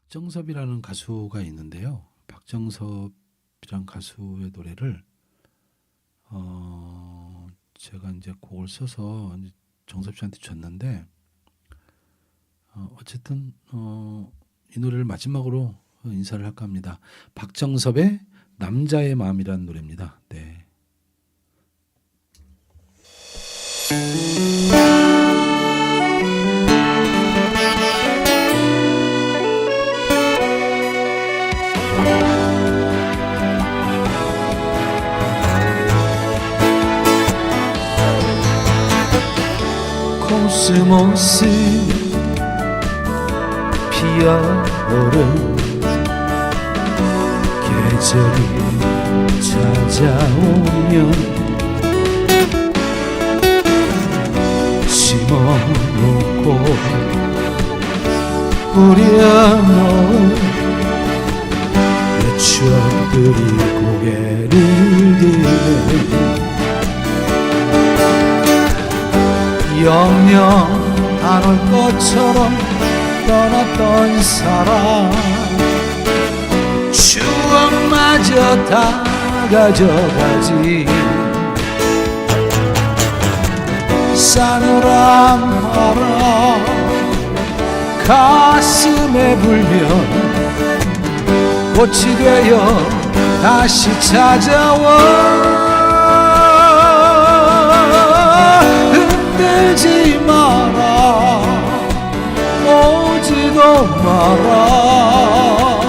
박정섭이라는 가수가 있는데요. 박정섭이란 가수의 노래를 어 제가 이제 곡을 써서 정섭 씨한테 줬는데 어 어쨌든 어 이 노래를 마지막으로 인사를 할까 합니다. 박정섭의 남자의 마음이라는 노래입니다. 네. 코스모스 피어오른 계절이 찾아오면 심어놓고 뿌려놓은 내 추억들이 영영 안 올 것처럼 떠났던 사람. 추억마저 다 가져가지. 싸늘한 바람 가슴에 불면 꽃이 되어 다시 찾아와 마라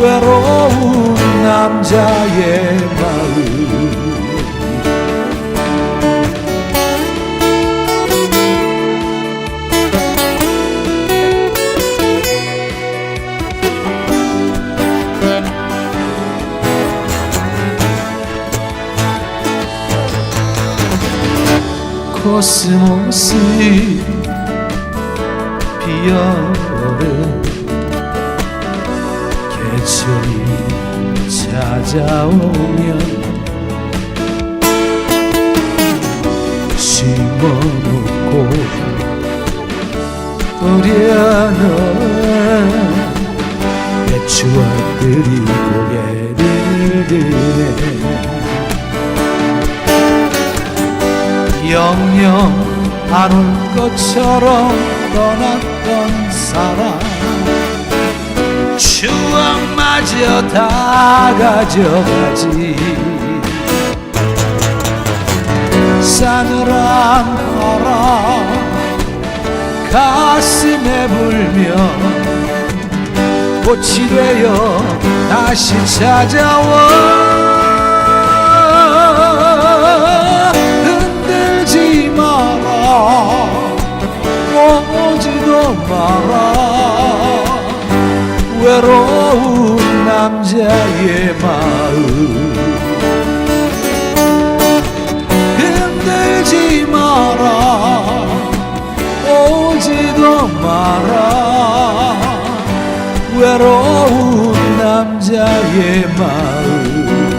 외로운 남자의 마음. 코스모스 피어오른 찾아오면 심어놓고 뿌려놓은 내 추억들이 고개를 드네. 영영 안 올 것처럼 떠났던 사람 추억 마저 다 가져가지. 싸늘한 바람 가슴에 불면 꽃이 되어 다시 찾아와. 흔들지 마라. 오지도 마라. 외로운 남자의 마음. 흔들지 마라. 오지도 마라. 외로운 남자의 마음.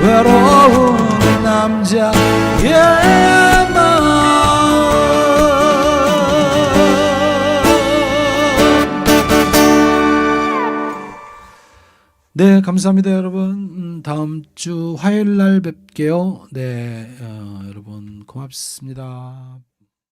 외로운 남자의 네, 감사합니다, 여러분. 음, 다음 주 화요일 날 뵐게요. 네, 어, 여러분 고맙습니다.